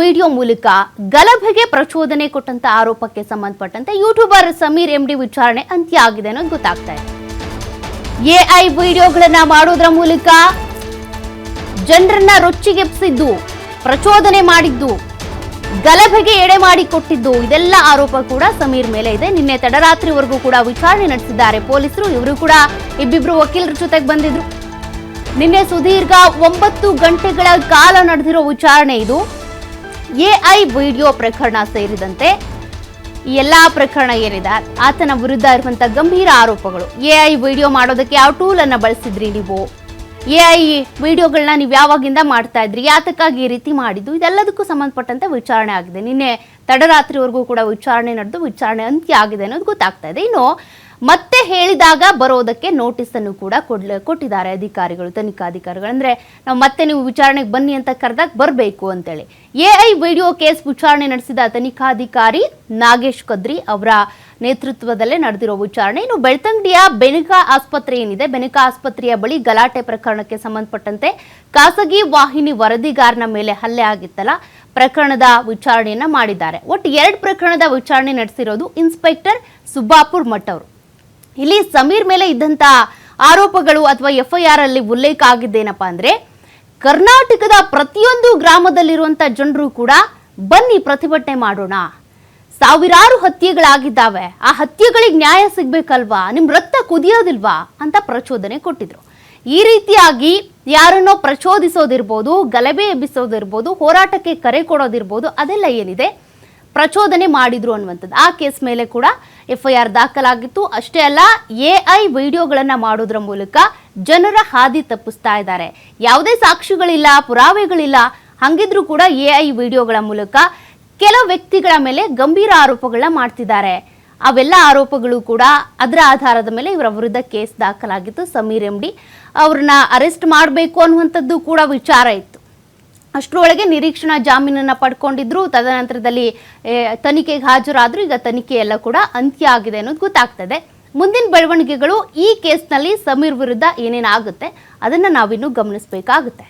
Video ಮೂಲಕ ಗಲಭೆಗೆ ಪ್ರಚೋದನೆ ಕೊಟ್ಟಂತ ಆರೋಪಕ್ಕೆ ಸಂಬಂಧಪಟ್ಟಂತೆ ಯೂಟ್ಯೂಬರ್ ಸಮೀರ್ ಎಂಡಿ ವಿಚಾರಣೆ ಅಂತ್ಯ ಆಗಿದೆ ಅನ್ನೋದು ಗೊತ್ತಾಗ್ತಾ ಇದೆ. ಎಐ ವಿಡಿಯೋಗಳನ್ನ ಮಾಡೋದ್ರ ಮೂಲಕ ಜನರನ್ನ ರೊಚ್ಚಿಗೆಪ್ಸಿದ್ದು ಪ್ರಚೋದನೆ ಮಾಡಿದ್ದು, ಗಲಭೆಗೆ ಎಡೆ ಮಾಡಿ ಕೊಟ್ಟಿದ್ದು ಇದೆಲ್ಲ ಆರೋಪ ಕೂಡ ಸಮೀರ್ ಮೇಲೆ ಇದೆ. ನಿನ್ನೆ ತಡರಾತ್ರಿವರೆಗೂ ಕೂಡ ವಿಚಾರಣೆ ನಡೆಸಿದ್ದಾರೆ. ಪೊಲೀಸರು ಇವರು ಕೂಡ ಇಬ್ಬಿಬ್ರು ವಕೀಲರ ಜೊತೆಗೆ ಬಂದಿದ್ರು. ನಿನ್ನೆ ಸುದೀರ್ಘ ಒಂಬತ್ತು ಗಂಟೆಗಳ ಕಾಲ ನಡೆದಿರೋ ವಿಚಾರಣೆ ಇದು. ಎಐ ವಿಡಿಯೋ ಪ್ರಕರಣ ಸೇರಿದಂತೆ ಈ ಎಲ್ಲಾ ಪ್ರಕರಣ ಏನಿದೆ, ಆತನ ವಿರುದ್ಧ ಇರುವಂತ ಗಂಭೀರ ಆರೋಪಗಳು. ಎಐ ವಿಡಿಯೋ ಮಾಡೋದಕ್ಕೆ ಯಾವ ಟೂಲ್ ಅನ್ನ ಬಳಸಿದ್ರಿ ನೀವು? ಎಐ ವಿಡಿಯೋಗಳನ್ನ ನೀವು ಯಾವಾಗಿಂದ ಮಾಡ್ತಾ ಇದ್ರಿ? ಯಾತಕ್ಕಾಗಿ ಈ ರೀತಿ ಮಾಡಿದ್ದು? ಇದೆಲ್ಲದಕ್ಕೂ ಸಂಬಂಧಪಟ್ಟಂತೆ ವಿಚಾರಣೆ ಆಗಿದೆ. ನಿನ್ನೆ ತಡರಾತ್ರಿವರೆಗೂ ಕೂಡ ವಿಚಾರಣೆ ನಡೆದು ವಿಚಾರಣೆ ಅಂತ್ಯ ಆಗಿದೆ ಅನ್ನೋದು ಗೊತ್ತಾಗ್ತಾ ಇದೆ. ಇನ್ನು ಮತ್ತೆ ಹೇಳಿದಾಗ ಬರೋದಕ್ಕೆ ನೋಟಿಸ್ ಅನ್ನು ಕೂಡ ಕೊಟ್ಟಿದ್ದಾರೆ ಅಧಿಕಾರಿಗಳು, ತನಿಖಾಧಿಕಾರಿಗಳು. ಅಂದ್ರೆ ನಾವು ಮತ್ತೆ ನೀವು ವಿಚಾರಣೆಗೆ ಬನ್ನಿ ಅಂತ ಕರೆದಾಗ ಬರಬೇಕು ಅಂತೇಳಿ. ಎಐ ವಿಡಿಯೋ ಕೇಸ್ ವಿಚಾರಣೆ ನಡೆಸಿದ ತನಿಖಾಧಿಕಾರಿ ನಾಗೇಶ್ ಕದ್ರಿ ಅವರ ನೇತೃತ್ವದಲ್ಲೇ ನಡೆದಿರೋ ವಿಚಾರಣೆ. ಇನ್ನು ಬೆಳ್ತಂಗಡಿಯ ಬೆನಕಾ ಆಸ್ಪತ್ರೆ ಏನಿದೆ? ಬೆನಕಾ ಆಸ್ಪತ್ರೆಯ ಬಳಿ ಗಲಾಟೆ ಪ್ರಕರಣಕ್ಕೆ ಸಂಬಂಧಪಟ್ಟಂತೆ ಖಾಸಗಿ ವಾಹಿನಿ ವರದಿಗಾರನ ಮೇಲೆ ಹಲ್ಲೆ ಆಗಿತ್ತಲ್ಲ, ಪ್ರಕರಣದ ವಿಚಾರಣೆಯನ್ನ ಮಾಡಿದ್ದಾರೆ. ಒಟ್ಟು ಎರಡು ಪ್ರಕರಣದ ವಿಚಾರಣೆ ನಡೆಸಿರೋದು ಇನ್ಸ್ಪೆಕ್ಟರ್ ಸುಬ್ಬಾಪುರ್ ಮಠ್ ಅವರು. ಇಲ್ಲಿ ಸಮೀರ್ ಮೇಲೆ ಇದ್ದಂತ ಆರೋಪಗಳು ಅಥವಾ ಎಫ್ಐಆರ್ ಅಲ್ಲಿ ಉಲ್ಲೇಖ ಆಗಿದ್ದೇನಪ್ಪ ಅಂದ್ರೆ ಕರ್ನಾಟಕದ ಪ್ರತಿಯೊಂದು ಗ್ರಾಮದಲ್ಲಿರುವಂತ ಜನರು ಕೂಡ ಬನ್ನಿ ಪ್ರತಿಭಟನೆ ಮಾಡೋಣ. ಸಾವಿರಾರು ಹತ್ಯೆಗಳಾಗಿದ್ದಾವೆ. ಆ ಹತ್ಯೆಗಳಿಗೆ ನ್ಯಾಯ ಸಿಗ್ಬೇಕಲ್ವಾ? ನಿಮ್ ರಕ್ತ ಕುದಿಯೋದಿಲ್ವಾ? ಅಂತ ಪ್ರಚೋದನೆ ಕೊಟ್ಟಿದ್ರು. ಈ ರೀತಿಯಾಗಿ ಯಾರನ್ನೋ ಪ್ರಚೋದಿಸೋದಿರ್ಬೋದು, ಗಲಭೆ ಎಬ್ಬಿಸೋದಿರ್ಬೋದು, ಹೋರಾಟಕ್ಕೆ ಕರೆ ಕೊಡೋದಿರ್ಬೋದು, ಅದೆಲ್ಲ ಏನಿದೆ? ಪ್ರಚೋದನೆ ಮಾಡಿದ್ರು ಅನ್ನುವಂಥದ್ದು. ಆ ಕೇಸ್ ಮೇಲೆ ಕೂಡ ಎಫ್ ಐ ಆರ್ ದಾಖಲಾಗಿತ್ತು. ಅಷ್ಟೇ ಅಲ್ಲ ಎ ಐ ವಿಡಿಯೋಗಳನ್ನು ಮಾಡೋದ್ರ ಮೂಲಕ ಜನರ ಹಾದಿ ತಪ್ಪಿಸ್ತಾ ಇದ್ದಾರೆ. ಯಾವುದೇ ಸಾಕ್ಷಿಗಳಿಲ್ಲ, ಪುರಾವೆಗಳಿಲ್ಲ, ಹಂಗಿದ್ರು ಕೂಡ ಎ ಐ ವಿಡಿಯೋಗಳ ಮೂಲಕ ಕೆಲ ವ್ಯಕ್ತಿಗಳ ಮೇಲೆ ಗಂಭೀರ ಆರೋಪಗಳನ್ನ ಮಾಡ್ತಿದ್ದಾರೆ. ಅವೆಲ್ಲ ಆರೋಪಗಳು ಕೂಡ ಅದರ ಆಧಾರದ ಮೇಲೆ ಇವರ ವಿರುದ್ಧ ಕೇಸ್ ದಾಖಲಾಗಿತ್ತು. ಸಮೀರ್ ಎಂಡಿ ಅವ್ರನ್ನ ಅರೆಸ್ಟ್ ಮಾಡಬೇಕು ಅನ್ನುವಂಥದ್ದು ಕೂಡ ವಿಚಾರ ಇತ್ತು. ಅಷ್ಟರೊಳಗೆ ನಿರೀಕ್ಷಣಾ ಜಾಮೀನನ್ನು ಪಡ್ಕೊಂಡಿದ್ರು. ತದನಂತರದಲ್ಲಿ ತನಿಖೆಗೆ ಹಾಜರಾದರೂ. ಈಗ ತನಿಖೆ ಎಲ್ಲ ಕೂಡ ಅಂತ್ಯ ಆಗಿದೆ ಅನ್ನೋದು ಗೊತ್ತಾಗ್ತದೆ. ಮುಂದಿನ ಬೆಳವಣಿಗೆಗಳು ಈ ಕೇಸ್ನಲ್ಲಿ ಸಮೀರ್ ವಿರುದ್ಧ ಏನೇನಾಗುತ್ತೆ, ಅದನ್ನು ನಾವಿನ್ನೂ ಗಮನಿಸಬೇಕಾಗುತ್ತೆ.